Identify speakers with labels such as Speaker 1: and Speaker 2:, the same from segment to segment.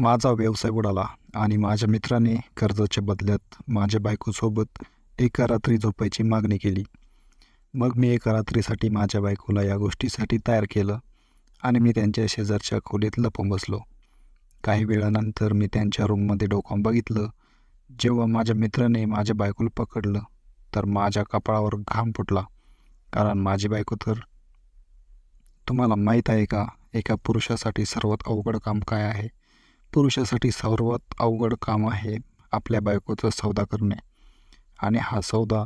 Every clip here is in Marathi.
Speaker 1: माझा व्यवसाय बुडाला आणि माझ्या मित्राने कर्जाच्या बदल्यात माझ्या बायकोसोबत एका रात्री झोपायची मागणी केली. मग मी एका रात्रीसाठी माझ्या बायकोला या गोष्टीसाठी तयार केलं आणि मी त्यांच्या शेजारच्या खोलीत लपून बसलो. काही वेळानंतर मी त्यांच्या रूममध्ये डोकावून बघितलं. जेव्हा माझ्या मित्राने माझ्या बायकोला पकडलं तर माझ्या कपाळावर घाम फुटला. कारण माझी बायको तर तुम्हाला माहीत आहे का एका पुरुषासाठी सर्वात अवघड काम काय आहे? पुरुषासाठी सर्वात अवघड काम आहे आपल्या बायकोचा सौदा करणे. आणि हा सौदा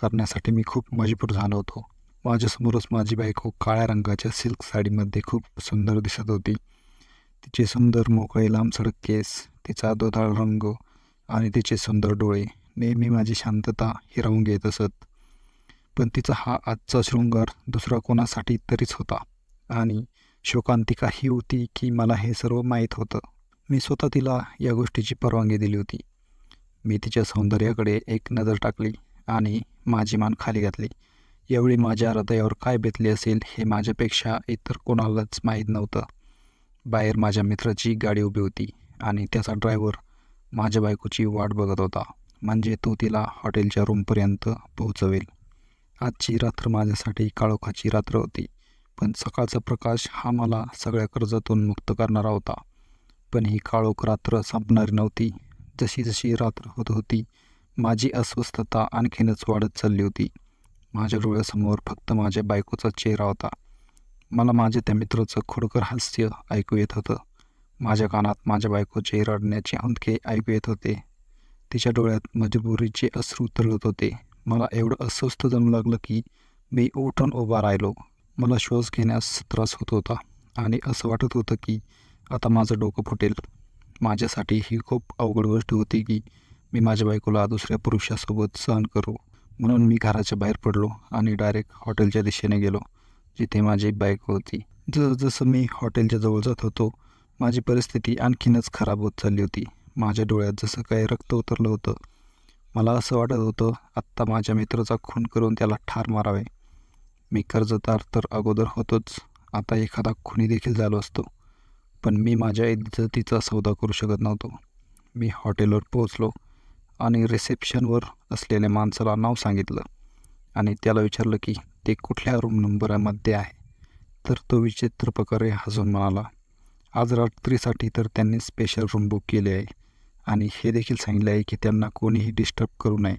Speaker 1: करण्यासाठी मी खूप मजबूर झालो होतो. माझ्यासमोरच माझी बायको काळ्या रंगाच्या सिल्क साडीमध्ये खूप सुंदर दिसत होती. तिचे सुंदर मोकळे लांबसडक केस तिचा दोधाळ रंग आणि तिचे सुंदर डोळे नेहमी माझी शांतता हिरावून घेत असत. पण तिचा हा आजचा शृंगार दुसरा कोणासाठी तरीच होता. आणि शोकांतिका ही होती की मला हे सर्व माहीत होतं. मी स्वतः तिला या गोष्टीची परवानगी दिली होती. मी तिच्या सौंदर्याकडे एक नजर टाकली आणि माझी मान खाली घातली. यावेळी माझ्या हृदयावर काय बेतले असेल हे माझ्यापेक्षा इतर कोणालाच माहीत नव्हतं. बाहेर माझ्या मित्राची गाडी उभी होती आणि त्याचा ड्रायव्हर माझ्या बायकोची वाट बघत होता. म्हणजे तो तिला हॉटेलच्या रूमपर्यंत पोहोचवेल. आजची रात्र माझ्यासाठी काळोखाची रात्र होती पण सकाळचा प्रकाश हा मला सगळ्या कर्जातून मुक्त करणारा होता. पण ही काळोख रात्र संपणारी नव्हती. जशी जशी रात्र होत होती माझी अस्वस्थता आणखीनच वाढत चालली होती. माझ्या डोळ्यासमोर फक्त माझ्या बायकोचा चेहरा होता. मला माझ्या त्या मित्राचं खोडकर हास्य ऐकू येत होतं. माझ्या कानात माझ्या बायकोचे रडण्याचे अंतके ऐकू येत होते. तिच्या डोळ्यात मजबुरीचे अश्रू उतरत होते. मला एवढं अस्वस्थ जमू लागलं की मी उठून उभा राहिलो. मला श्वास घेण्यास त्रास होत होता आणि असं वाटत होतं की आता माझं डोकं फुटेल. माझ्यासाठी ही खूप अवघड गोष्ट होती की मी माझ्या बायकोला दुसऱ्या पुरुषासोबत सहन करू. म्हणून मी घराच्या बाहेर पडलो आणि डायरेक्ट हॉटेलच्या दिशेने गेलो जिथे माझी बायको होती. जसजसं मी हॉटेलच्या जवळ जात होतो माझी परिस्थिती आणखीनच खराब होत चालली होती. माझ्या डोळ्यात जसं काही रक्त उतरलं होतं मला असं वाटत होतं आत्ता माझ्या मित्राचा खून करून त्याला ठार मारावे. मी कर्जदार तर अगोदर होतोच आता एखादा खुनी देखील झालो असतो. पण मी माझ्या इज्जतीचा सौदा करू शकत नव्हतो. मी हॉटेलवर पोहोचलो आणि रिसेप्शनवर असलेल्या माणसाला नाव सांगितलं आणि त्याला विचारलं की ते कुठल्या रूम नंबरामध्ये आहे? तर तो विचित्र प्रकारे हसून म्हणाला आज रात्रीसाठी तर त्यांनी स्पेशल रूम बुक केली आहे आणि हे देखील सांगितले आहे की त्यांना कोणीही डिस्टर्ब करू नये.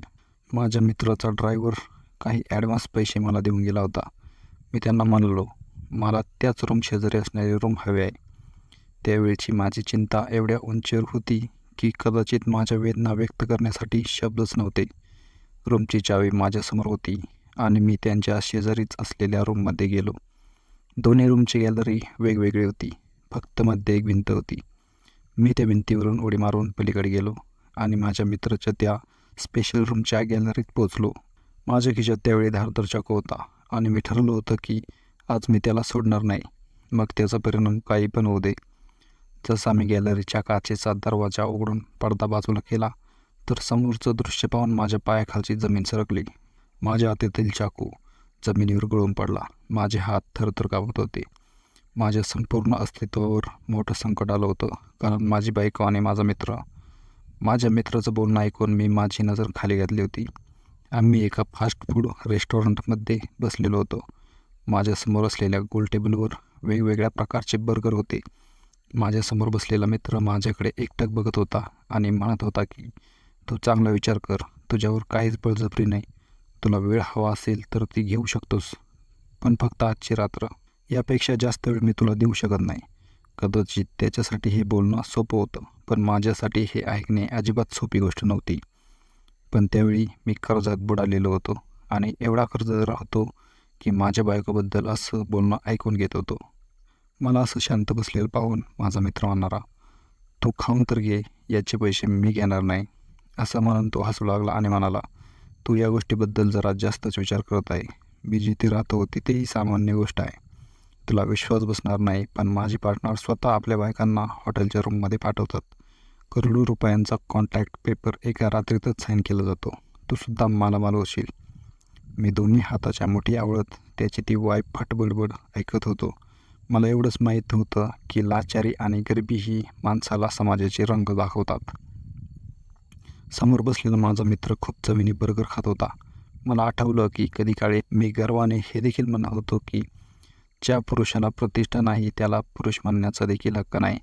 Speaker 1: माझ्या मित्राचा ड्रायव्हर काही ॲडव्हान्स पैसे मला देऊन गेला होता. मी त्यांना म्हणलो मला त्याच रूम शेजारी असणारी रूम हवी आहे. त्यावेळची माझी चिंता एवढ्या उंचीवर होती की कदाचित माझ्या वेदना व्यक्त करण्यासाठी शब्दच नव्हते. रूमची चावी माझ्यासमोर होती आणि मी त्यांच्या शेजारीच असलेल्या रूममध्ये गेलो. दोन्ही रूमची गॅलरी वेगवेगळी होती फक्त मध्ये एक भिंत होती. मी त्या भिंतीवरून उडी मारून पलीकडे गेलो आणि माझ्या मित्राच्या त्या स्पेशल रूमच्या गॅलरीत पोचलो माझ्या खिशात त्यावेळी धारदार चाकू होता आणि मी ठरलो होतं की आज मी त्याला सोडणार नाही. मग त्याचा परिणाम काही पण होऊ दे. जसा मी गॅलरीच्या काचेचा दरवाजा उघडून पडदा बाजूला केला तर समोरचं दृश्य पाहून माझ्या पायाखालची जमीन सरकली. माझ्या हातातील चाकू जमिनीवर गळून पडला. माझे हात थरथर कापत होते. माझ्या संपूर्ण अस्तित्वावर मोठं संकट आलं होतं कारण माझी बायको आणि माझा मित्र माझ्या मित्राचं बोलणं ऐकून मी माझी नजर खाली घातली होती. आम्ही एका फास्ट फूड रेस्टॉरंटमध्ये बसलेलो होतो. माझ्यासमोर असलेल्या गोल टेबलवर वेगवेगळ्या प्रकारचे बर्गर होते. माझ्यासमोर बसलेला मित्र माझ्याकडे एकटक बघत होता आणि म्हणत होता की तू चांगला विचार कर. तुझ्यावर काहीच बळजबरी नाही. तुला वेळ हवा असेल तर ती घेऊ शकतोस. पण फक्त आजची रात्र. यापेक्षा जास्त वेळ मी तुला देऊ शकत नाही. कदाचित त्याच्यासाठी हे बोलणं सोपं होतं पण माझ्यासाठी हे ऐकणे अजिबात सोपी गोष्ट नव्हती. पण त्यावेळी मी कर्जात बुडालेलो होतो आणि एवढा कर्ज राहतो की माझ्या बायकोबद्दल असं बोलणं ऐकून घेत होतो. मला असं शांत बसलेलं पाहून माझा मित्र म्हणणारा तू खाऊन तर घे याचे पैसे मी घेणार नाही असं म्हणून तो हसू लागला आणि म्हणाला तू या गोष्टीबद्दल जरा जास्तच विचार करत आहे. मी जिथे राहतो तिथेही सामान्य गोष्ट आहे. तुला विश्वास बसणार नाही पण माझी पार्टनर स्वतः आपल्या बायकांना हॉटेलच्या रूममध्ये पाठवतात. करोडो रुपयांचा कॉन्टॅक्ट पेपर एका रात्रीतच साईन केला जातो. तू सुद्धा मालामाल होशील मी दोन्ही हाताच्या मुठी आवळत त्याची ती वाय फटबडबड ऐकत होतो. मला एवढंच माहीत होतं की लाचारी आणि गरिबी ही माणसाला समाजाचे रंग दाखवतात. समोर बसलेला माझा मित्र खूप चवीने बर्गर खात होता. मला आठवलं की कधी काळी मी गर्वाने हे देखील म्हणत होतो की ज्या पुरुषाला प्रतिष्ठा नाही त्याला पुरुष म्हणण्याचा देखील हक्क नाही.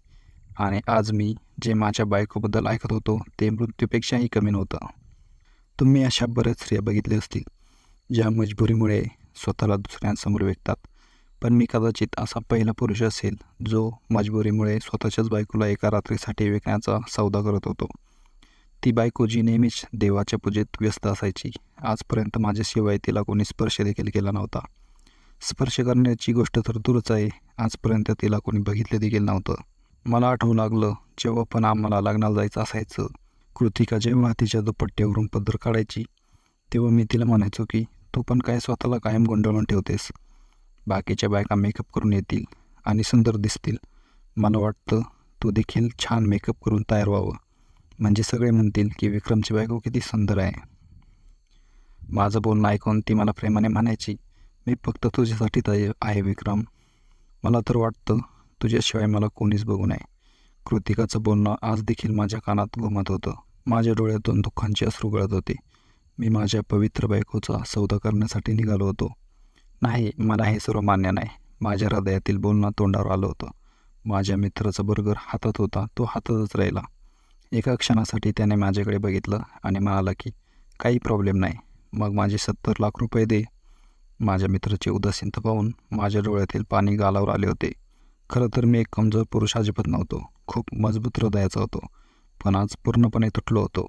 Speaker 1: आणि आज मी जे माझ्या बायकोबद्दल ऐकत होतो ते मृत्यूपेक्षाही कमी नव्हतं. तुम्ही अशा बऱ्याच स्त्रिया बघितल्या असतील ज्या मजबुरीमुळे स्वतःला दुसऱ्यांसमोर विकतात. पण मी कदाचित असा पहिला पुरुष असेल जो मजबुरीमुळे स्वतःच्याच बायकोला एका रात्रीसाठी विकण्याचा सौदा करत होतो. ती बायको जी नेहमीच देवाच्या पूजेत व्यस्त असायची. आजपर्यंत माझ्याशिवाय तिला कोणी स्पर्श देखील केला नव्हता. स्पर्श करण्याची गोष्ट तर दूरच आहे. आजपर्यंत तिला कोणी बघितलं देखील नव्हतं. मला आठवू लागलं जेव्हा पण आम्हाला लग्नाला जायचं असायचं कृतिका जेव्हा तिच्या दुपट्ट्यावरून पदर काढायची तेव्हा मी तिला म्हणायचो की तू पण काय स्वतःला कायम गोंधळून ठेवतेस? बाकीच्या बायका मेकअप करून येतील आणि सुंदर दिसतील. मला वाटतं तू देखील छान मेकअप करून तयार व्हावं. म्हणजे सगळे म्हणतील की विक्रमची बायको किती सुंदर आहे. माझं बोलणं ऐकून ती मला प्रेमाने म्हणायची मी फक्त तुझ्यासाठी तयार आहे विक्रम. मला तर वाटतं तुझ्याशिवाय मला कोणीच बघू नये. कृतिकाचं बोलणं आज देखील माझ्या कानात घुमत होतं. माझ्या डोळ्यातून दुःखांचे अश्रू गळत होते. मी माझ्या पवित्र बायकोचा सौदा करण्यासाठी निघालो होतो. नाही मला हे सर्व मान्य नाही. माझ्या हृदयातील बोलणं तोंडावर आलं होतं. माझ्या मित्राचा बर्गर हातात होता तो हातातच राहिला. एका क्षणासाठी त्याने माझ्याकडे बघितलं आणि म्हणाला की काही प्रॉब्लेम नाही. मग माझे सत्तर लाख रुपये दे. माझ्या मित्राची उदासीनता पाहून माझ्या डोळ्यातील पाणी गालावर आले होते. खरं तर मी एक कमजोर पुरुष अजिबात नव्हतो. खूप मजबूत हृदयाचा होतो. पण आज पूर्णपणे तुटलो होतो.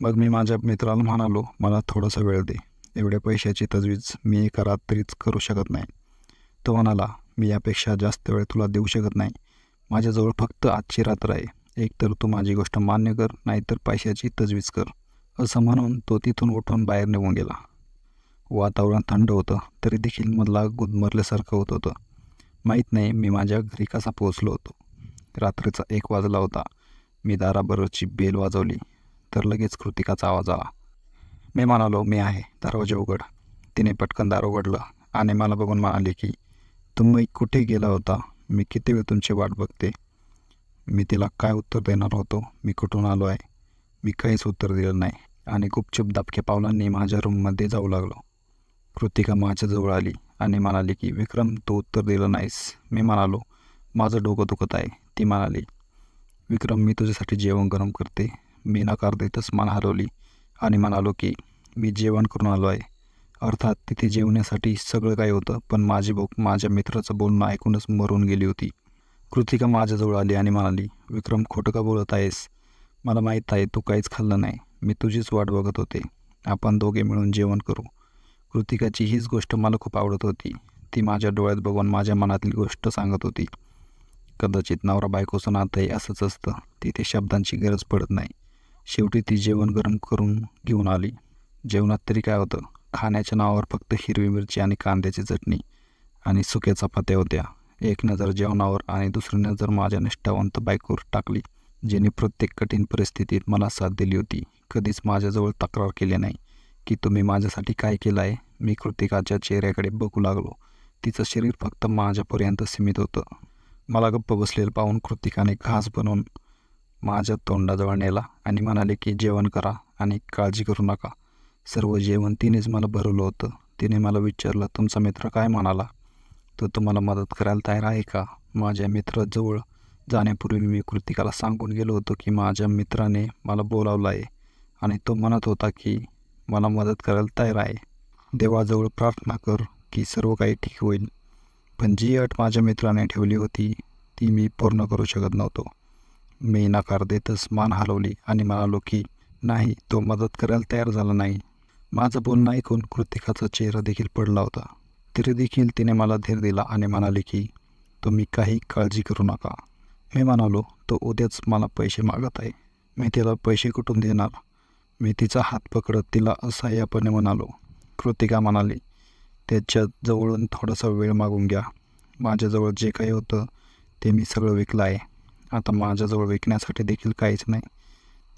Speaker 1: मग मी माझ्या मित्राला म्हणालो मला थोडासा वेळ दे. एवढ्या पैशाची तजवीज मी एका रात्रीच करू शकत नाही. तो म्हणाला मी यापेक्षा जास्त वेळ तुला देऊ शकत नाही. माझ्याजवळ फक्त आजची रात्र आहे. एकतर तू माझी गोष्ट मान्य कर नाहीतर पैशाची तजवीज कर. असं म्हणून तो तिथून उठून बाहेर निघून गेला. वातावरण थंड होतं तरी देखील मला गुदमरल्यासारखं होत होतं. माहीत नाही मी माझ्या घरी कसा पोहोचलो होतो. रात्रीचा एक वाजला होता. मी दाराबरोबरची बेल वाजवली तर लगेच कृतिकाचा आवाज आला. मी म्हणालो मी आहे दरवाजा उघड. तिने पटकन दार उघडलं आणि मला बघून म्हणाले की तुम्ही कुठे गेला होता? मी किती वेळ तुमची वाट बघते? मी तिला काय उत्तर देणार होतो? मी कुठून आलो आहे? मी काहीच उत्तर दिलं नाही. आणि गुपचूप दबक्या पावलांनी माझ्या रूममध्ये जाऊ लागलो. कृतिका माझ्याजवळ आली आणि म्हणाली की विक्रम तू उत्तर दिलं नाहीस. मी म्हणालो माझं डोकं दुखत आहे. ती म्हणाली विक्रम मी तुझ्यासाठी जेवण गरम करते. मी नकार देतच मान हरवली. आणि म्हणालो की मी जेवण करून आलो आहे. अर्थात तिथे जेवण्यासाठी सगळं काही होतं पण माझी भूक माझ्या मित्राचं बोलणं ऐकूनच मरून गेली होती. कृतिका माझ्याजवळ आली आणि म्हणाली विक्रम खोटं का बोलत आहेस? मला माहीत आहे तू काहीच खाल्लं नाही. मी तुझीच वाट बघत होते. आपण दोघे मिळून जेवण करू. कृतिकाची हीच गोष्ट मला खूप आवडत होती. ती माझ्या डोळ्यात बघून माझ्या मनातली गोष्ट सांगत होती. कदाचित नवरा बायकोचं नातंही असंच असतं. तिथे शब्दांची गरज पडत नाही. शेवटी ती जेवण गरम करून घेऊन आली. जेवणात तरी काय होतं? खाण्याच्या नावावर फक्त हिरवी मिरची आणि कांद्याची चटणी आणि सुक्या चपात्या होत्या. एक नजर जेवणावर आणि दुसरी नजर माझ्या निष्ठावंत बायकोवर टाकली जिने प्रत्येक कठीण परिस्थितीत मला साथ दिली होती. कधीच माझ्याजवळ तक्रार केली नाही की तुम्ही माझ्यासाठी काय केलं आहे मी कृतिकाच्या चेहऱ्याकडे बघू लागलो. तिचं शरीर फक्त माझ्यापर्यंत सीमित होतं. मला गप्प बसलेलं पाहून कृतिकाने घास बनवून माझ्या तोंडाजवळ नेला आणि म्हणाले की जेवण करा आणि काळजी करू नका. सर्व जेवण तिनेच मला भरवलं होतं. तिने मला विचारलं तुमचा मित्र काय म्हणाला? तो तुम्हाला मदत करायला तयार आहे का? माझ्या मित्राजवळ जाण्यापूर्वी मी कृतिकाला सांगून गेलो होतो की माझ्या मित्राने मला बोलावलं आहे आणि तो म्हणत होता की मला मदत करायला तयार आहे. देवाजवळ प्रार्थना कर की सर्व काही ठीक होईल. पण जी अट माझ्या मित्राने ठेवली होती ती मी पूर्ण करू शकत नव्हतो. मी नकार देतच मान हलवली आणि म्हणालो की नाही तो मदत करायला तयार झाला नाही. माझं बोलणं ऐकून कृतिकाचा चेहरा देखील पडला होता. तरी देखील तिने मला धीर दिला आणि म्हणाले की तुम्ही काही काळजी करू नका. मी म्हणालो तो उद्याच मला पैसे मागत आहे मी तिला पैसे कुठून देणार? मी तिचा हात पकडत तिला असह्यपणे म्हणालो. कृतिका म्हणाली त्याच्या जवळून थोडासा वेळ मागून घ्या. माझ्याजवळ जे काही होतं ते मी सगळं विकलं आहे. आता माझ्याजवळ विकण्यासाठी देखील काहीच नाही.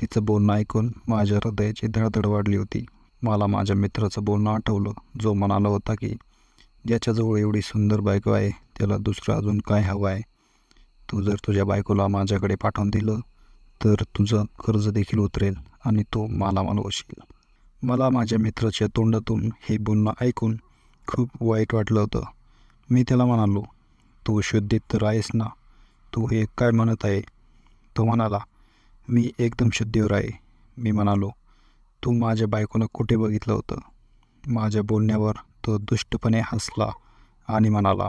Speaker 1: तिचं बोलणं ऐकून माझ्या हृदयाची धडधड वाढली होती. मला माझ्या मित्राचं बोलणं आठवलं. जो म्हणाला होता की ज्याच्याजवळ एवढी सुंदर बायको आहे त्याला दुसरं अजून काय हवं आहे? तू जर तुझ्या बायकोला माझ्याकडे पाठवून दिलं तर तुझं कर्ज देखील उतरेल आणि तू मला मालवशील. मला माझ्या मित्राच्या तोंडातून हे बोलणं ऐकून खूप वाईट वाटलं होतं. मी त्याला म्हणालो तू शुद्धीत तर आहेस ना? तू हे काय म्हणत आहे? तो म्हणाला मी एकदम शुद्धीवर आहे. मी म्हणालो तू माझ्या बायकोनं कुठे बघितलं होतं? माझ्या बोलण्यावर तो दुष्टपणे हसला आणि म्हणाला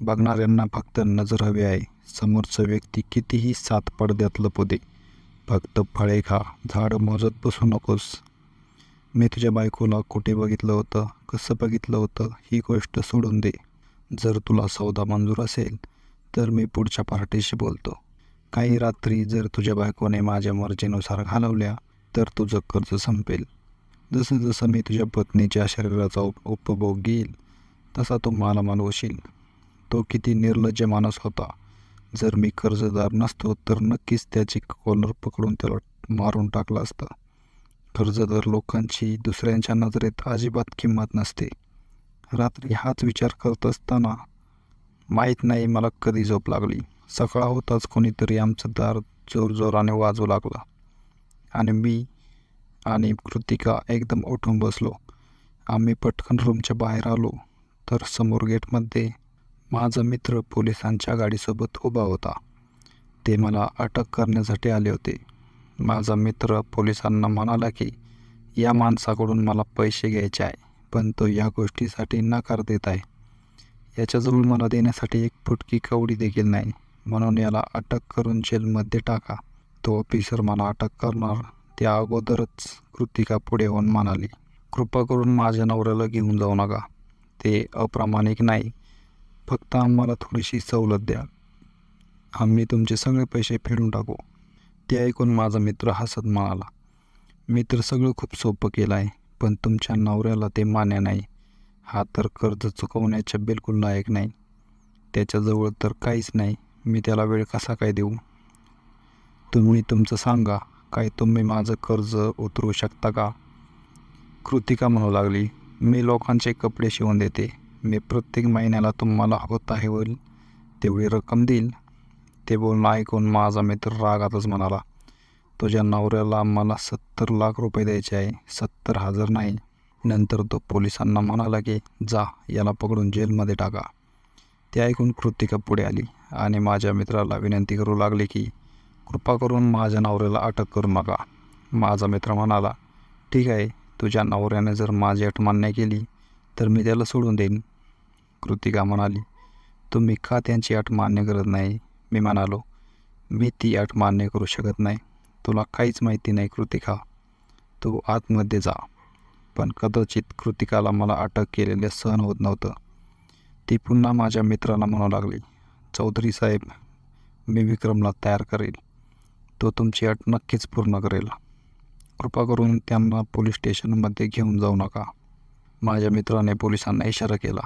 Speaker 1: बघणाऱ्यांना फक्त नजर हवी आहे. समोरचं व्यक्ती कितीही सात पडद्यात लपू दे फक्त फळे खा. झाडं मोजत बसू नकोस. मी तुझ्या बायकोला कुठे बघितलं होतं? कसं बघितलं होतं? ही गोष्ट सोडून दे. जर तुला सौदा मंजूर असेल तर मी पुढच्या पार्टीशी बोलतो. काही रात्री जर तुझ्या बायकोने माझ्या मर्जीनुसार घालवल्या तर तुझं कर्ज संपेल. जसं जसं मी तुझ्या पत्नीच्या शरीराचा उप उपभोग घेईल तसा तो मला मानवशील तो किती निर्लज्ज माणूस होता. जर मी कर्जदार नसतो तर नक्कीच त्याची कॉलर पकडून त्याला मारून टाकला असता. कर्जदार लोकांची दुसऱ्यांच्या नजरेत अजिबात किंमत नसते. रात्री हाच विचार करत असताना माहीत नाही मला कधी झोप लागली. सकाळ होताच कोणीतरी आमचं दार जोरजोराने वाजू लागला. आणि मी आणि कृतिका एकदम उठून बसलो. आम्ही पटकन रूमच्या बाहेर आलो तर समोर गेटमध्ये माझा मित्र पोलिसांच्या गाडीसोबत उभा होता. ते मला अटक करण्यासाठी आले होते. माझा मित्र पोलिसांना म्हणाला की या माणसाकडून मला पैसे घ्यायचे आहे पण तो या गोष्टीसाठी नकार देत आहे. याच्याजवळ मला देण्यासाठी एक फुटकी कवडी देखील नाही म्हणून याला अटक करून जेलमध्ये टाका. तो ऑफिसर मला अटक करणार. त्या अगोदरच कृतिका पुढे होऊन म्हणाली कृपा करून माझ्या नवऱ्याला घेऊन जाऊ नका. ते अप्रामाणिक नाही. फक्त आम्हाला थोडीशी सवलत द्या. आम्ही तुमचे सगळे पैसे फेडून टाकू. ते ऐकून माझा मित्र हसत म्हणाला मित्र सगळं खूप सोपं केलं आहे पण तुमच्या नवऱ्याला ते मान्य नाही. हा तर कर्ज चुकवण्याच्या बिलकुल लायक नाही. त्याच्याजवळ तर काहीच नाही. मी त्याला वेळ कसा काय देऊ? तुम्ही तुमचं सांगा काय तुम्ही माझं कर्ज उतरवू शकता का? कृतिका म्हणू लागली मी लोकांचे कपडे शिवून देते. मी प्रत्येक महिन्याला तुम्हाला होत आहे होईल तेवढी रक्कम देईल. ते बोलणं ऐकून माझा मित्र रागातच म्हणाला तुझ्या नवऱ्याला मला सत्तर लाख रुपये द्यायचे आहे सत्तर हजार नाही. नंतर तो पोलिसांना म्हणाला की जा याला पकडून जेलमध्ये टाका. ते ऐकून कृतिका पुढे आली आणि माझ्या मित्राला विनंती करू लागली की कृपा करून माझ्या नवऱ्याला अटक करू नका. माझा मित्र म्हणाला ठीक आहे तुझ्या नवऱ्याने जर माझी अट मान्य केली तर मी त्याला सोडून देईन. कृतिका म्हणाली तुम्ही का त्यांची अट मान्य करत नाही? मी म्हणालो मी ती अट मान्य करू शकत नाही. तुला काहीच माहिती नाही कृतिका. तू आतमध्ये जा. पण कदाचित कृतिकाला मला अटक केलेले सहन होत नव्हतं. ती पुन्हा माझ्या मित्राला म्हणू लागली चौधरी साहेब मी विक्रमला तयार करेल तो तुमची अट नक्कीच पूर्ण करेल. कृपा करून त्यांना पोलीस स्टेशनमध्ये घेऊन जाऊ नका. माझ्या मित्राने पोलिसांना इशारा केला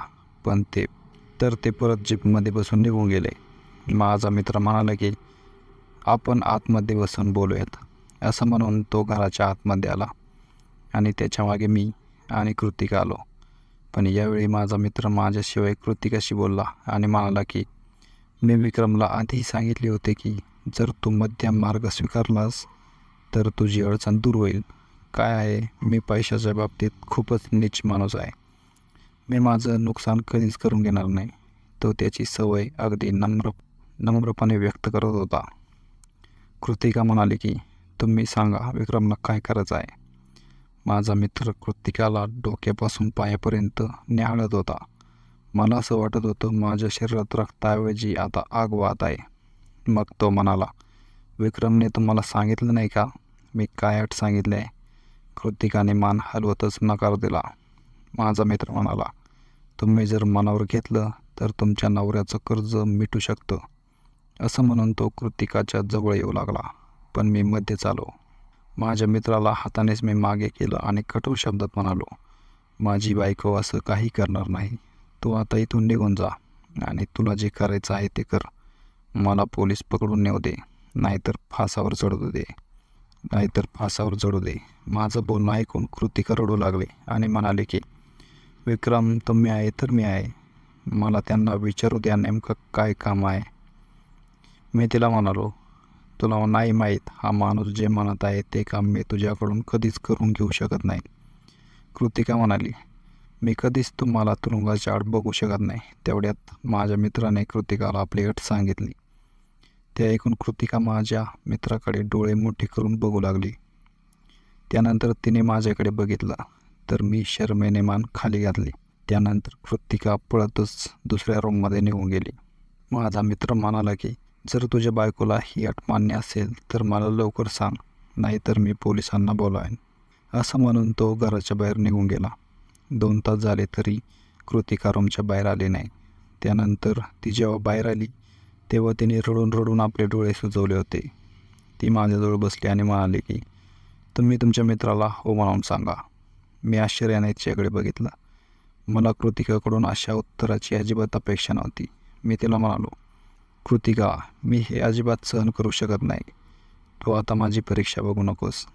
Speaker 1: पण ते तर ते परत जीपमध्ये बसून निघून गेले. माझा मित्र म्हणाला की आपण आतमध्ये बसून बोलूयात. असं म्हणून तो घराच्या आतमध्ये आला आणि त्याच्यामागे मी आणि कृतिका आलो. पण यावेळी माझा मित्र माझ्याशिवाय कृतिकाशी बोलला आणि म्हणाला की मी विक्रमला आधीही सांगितले होते की जर तू मध्यम मार्ग स्वीकारलास तर तुझी अडचण दूर होईल. काय आहे? मी पैशाच्या बाबतीत खूपच नीच माणूस आहे. मी माझं नुकसान कधीच करून घेणार नाही. तो त्याची सवय अगदी नम्र नम्रपणे व्यक्त करत होता. कृतिका म्हणाली की तुम्ही सांगा विक्रमला काय करायचं आहे? माझा मित्र कृतिकाला डोक्यापासून पायापर्यंत न्याहाळत होता. मला असं वाटत होतं माझ्या शरीरात रक्ताऐवजी आता आग वाहत आहे. मग तो म्हणाला विक्रमने तुम्हाला सांगितलं नाही का? मी काय अट सांगितले. आहे कृतिकाने मान हलवतच नकार दिला. माझा मित्र म्हणाला तुम्ही जर मनावर घेतलं तर तुमच्या नवऱ्याचं कर्ज मिटू शकतं. असं म्हणून तो कृतिकाच्या जवळ येऊ लागला. पण मी मध्येच आलो माझ्या मित्राला हातानेच मी मागे केलं आणि कठोर शब्दात म्हणालो माझी बायको असं काही करणार नाही. तू आता इथून निघून जा आणि तुला जे करायचं आहे ते कर. मला पोलीस पकडून नेऊ दे नाहीतर फासावर चढू दे. नाहीतर फासावर चढू दे. माझं बोलणं ऐकून कृतिका रडू लागले आणि म्हणाले की विक्रम तुम्ही आहे तर मी आहे. मला त्यांना विचारू द्या नेमकं काय काम आहे. मी तिला म्हणालो तुला नाही माहीत हा माणूस जे म्हणत आहे ते काम मी तुझ्याकडून कधीच करून घेऊ शकत नाही. कृतिका म्हणाली मी कधीच तुम्हाला तुरुंगाच्या आड बघू शकत नाही. तेवढ्यात माझ्या मित्राने कृतिकाला आपली अट सांगितली. ते ऐकून कृतिका माझ्या मित्राकडे डोळे मोठे करून बघू लागली. त्यानंतर तिने माझ्याकडे बघितलं तर मी शर्मेने मान खाली घातली. त्यानंतर कृतिका पळतच दुसऱ्या रूममध्ये निघून गेली. माझा मित्र म्हणाला की जर तुझ्या बायकोला ही अट मान्य असेल तर मला लवकर सांग नाहीतर मी पोलिसांना बोलावेन. असं म्हणून तो घराच्या बाहेर निघून गेला. दोन तास झाले तरी कृतिका रूमच्या बाहेर आली नाही. त्यानंतर ती जेव्हा बाहेर आली तेव्हा तिने रडून रडून आपले डोळे सुजवले होते. ती माझ्याजवळ बसली आणि म्हणाली की तुम्ही तुमच्या मित्राला हो म्हणून सांगा. मी आश्चर्याने तिच्याकडे बघितलं. मला कृतिकाकडून अशा उत्तराची अजिबात अपेक्षा नव्हती. मी तिला म्हणालो कृतिका मी हे अजिबात सहन करू शकत नाही. तू आता माझी परीक्षा बघू नकोस.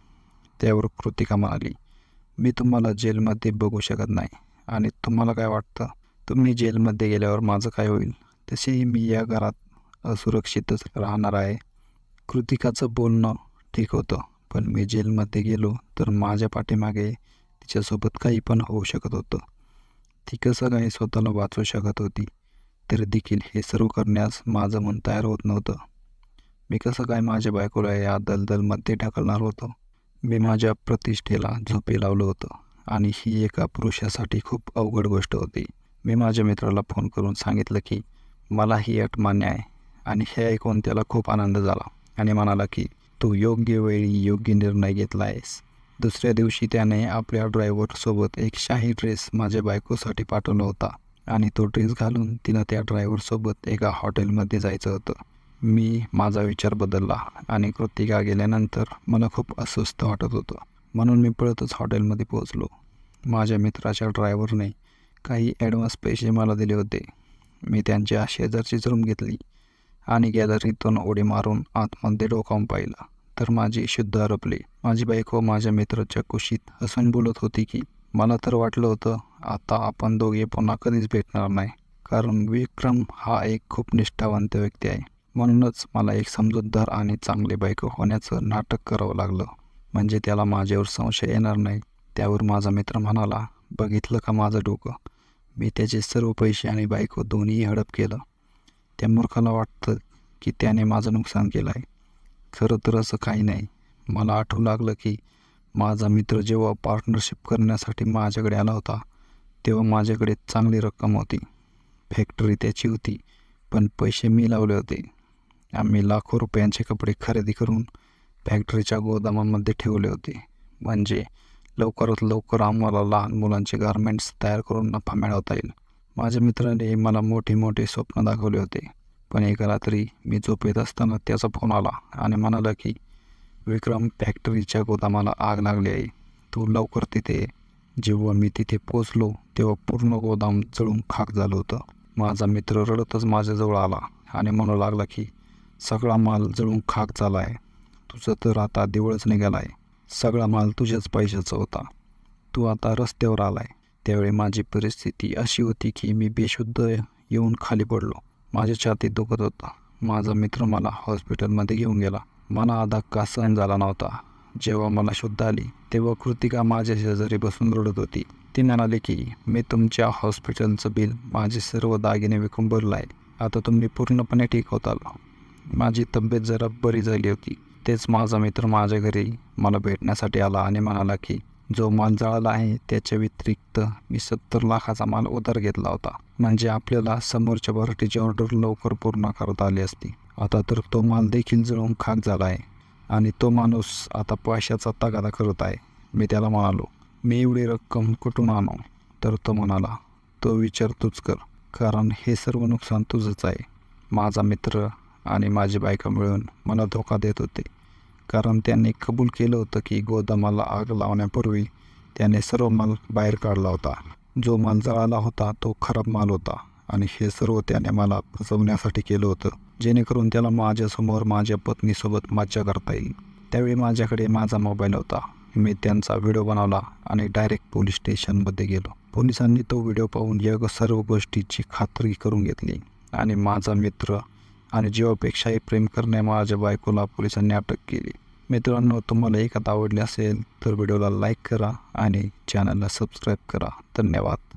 Speaker 1: त्यावर कृतिका म्हणाली मी तुम्हाला जेलमध्ये बघू शकत नाही. आणि तुम्हाला काय वाटतं? तुम्ही जेलमध्ये गेल्यावर माझं काय होईल? तसेही मी या घरात असुरक्षितच राहणार आहे. कृतिकाचं बोलणं ठीक होतं पण मी जेलमध्ये गेलो तर माझ्या पाठीमागे तिच्यासोबत काही पण होऊ शकत होतं. ती कसं काही स्वतःला वाचवू शकत होती तरी देखील हे सर्व करण्यास माझं मन तयार होत नव्हतं. मी कसं काय माझ्या बायकोला या दलदलमध्ये ढकलणार होतो? मी माझ्या प्रतिष्ठेला झोपे लावलं होतं आणि ही एका पुरुषासाठी खूप अवघड गोष्ट होती. मी माझ्या मित्राला फोन करून सांगितलं की मला ही अट मान्य आहे आणि हे ऐकून त्याला खूप आनंद झाला आणि म्हणाला की तू योग्य वेळी योग्य निर्णय घेतला आहेस दुसऱ्या दिवशी त्याने आपल्या ड्रायव्हरसोबत एक शाही ड्रेस माझ्या बायकोसाठी पाठवला होता आणि तो ड्रेस घालून तिनं त्या ड्रायव्हरसोबत एका हॉटेलमध्ये जायचं होतं. मी माझा विचार बदलला आणि कृतिका गेल्यानंतर मला खूप अस्वस्थ वाटत होतं. म्हणून मी पळतच हॉटेलमध्ये पोहोचलो. माझ्या मित्राच्या ड्रायव्हरने काही ॲडव्हान्स पैसे मला दिले होते. मी त्यांच्या शेजारचीच रूम घेतली. आणि गॅलरीतून उडी मारून आतमध्ये डोकावून पाहिलं. तर माझी शुद्ध हरपली माझी बायको माझ्या मित्राच्या कुशीत हसून बोलत होती की मला तर वाटलं होतं आता आपण दोघे पुन्हा कधीच भेटणार नाही कारण विक्रम हा एक खूप निष्ठावंत व्यक्ती आहे. म्हणूनच मला एक समजूतदार आणि चांगले बायको होण्याचं नाटक करावं लागलं. म्हणजे त्याला माझ्यावर संशय येणार नाही. त्यावर माझा मित्र म्हणाला बघितलं का माझं डोकं? मी त्याचे सर्व पैसे आणि बायको दोन्ही हडप केलं. त्या मूर्खाला वाटतं की त्याने माझं नुकसान केलं आहे. खरं तर असं काही नाही. मला आठवू लागलं की माझा मित्र जेव्हा पार्टनरशिप करण्यासाठी माझ्याकडे आला होता तेव्हा माझ्याकडे चांगली रक्कम होती. फॅक्टरी त्याची होती पण पैसे मी लावले होते. आम्ही लाखो रुपयांचे कपडे खरेदी करून फॅक्टरीच्या गोदामामध्ये ठेवले होते. म्हणजे लवकरात लवकर आम्हाला लहान मुलांचे गारमेंट्स तयार करून नफा मिळवता येईल. माझ्या मित्राने मला मोठे मोठे स्वप्न दाखवले होते. पण एका रात्री मी झोपेत असताना त्याचा फोन आला आणि म्हणाला की विक्रम फॅक्टरीच्या गोदामाला आग लागली आहे. तू लवकर तिथे जेव्हा मी तिथे पोचलो तेव्हा पूर्ण गोदाम जळून खाक झालं होतं. माझा मित्र रडतच माझ्याजवळ आला आणि म्हणू लागला की सगळा माल जळून खाक झाला आहे तुझं तर आता दिवळच निघाला आहे सगळा माल तुझ्याच पैशाचा होता. तू आता रस्त्यावर आला आहे त्यावेळी माझी परिस्थिती अशी होती की मी बेशुद्ध येऊन खाली पडलो. माझ्या छातीत दुखत होता. माझा मित्र मला हॉस्पिटलमध्ये घेऊन गेला. मला आधा का सहन झाला नव्हता. जेव्हा मला शुद्ध आली तेव्हा कृतिका माझ्या शेजारी बसून रडत होती. ती म्हणाली की मी तुमच्या हॉस्पिटलचं बिल माझे सर्व दागिने विकून भरलं आहे आता तुम्ही पूर्णपणे ठीक होत आला माझी तब्येत जरा बरी झाली होती. तेच माझा मित्र माझ्या घरी मला भेटण्यासाठी आला आणि म्हणाला की जो माल जळाला आहे त्याच्या व्यतिरिक्त मी सत्तर लाखाचा माल उधार घेतला होता. म्हणजे आपल्याला समोरच्या पार्टीची ऑर्डर लवकर पूर्ण करता आली असती. आता तर तो माल देखील जळून खाक झाला आहे. आणि तो माणूस आता पैशाचा तगादा करत आहे. मी त्याला म्हणालो मी एवढी रक्कम कुठून आणू? तर तो म्हणाला तो विचार तूच कर कारण हे सर्व नुकसान तुझंच आहे. माझा मित्र आणि माझी बायका मिळून मला धोका देत होते. कारण त्यांनी कबूल केलं होतं की गोदामाला आग लावण्यापूर्वी त्याने सर्व माल बाहेर काढला होता. जो माल जळाला होता तो खराब माल होता आणि हे सर्व त्याने मला फसवण्यासाठी केलं होतं. जेणेकरून त्याला माझ्यासमोर माझ्या पत्नीसोबत मज्जा करता येईल. त्यावेळी माझ्याकडे माझा मोबाईल होता. मी त्यांचा व्हिडिओ बनवला आणि डायरेक्ट पोलीस स्टेशनमध्ये गेलो. पोलिसांनी तो व्हिडिओ पाहून या सर्व गोष्टीची खात्री करून घेतली आणि माझा मित्र आणि जीवापेक्षाही प्रेम करण्या माझ्या बायकोला पोलिसांनी अटक केली. मित्रांनो तुम्हाला एखादा आवडली असेल तर व्हिडिओला लाईक करा आणि चॅनलला सबस्क्राईब करा. धन्यवाद.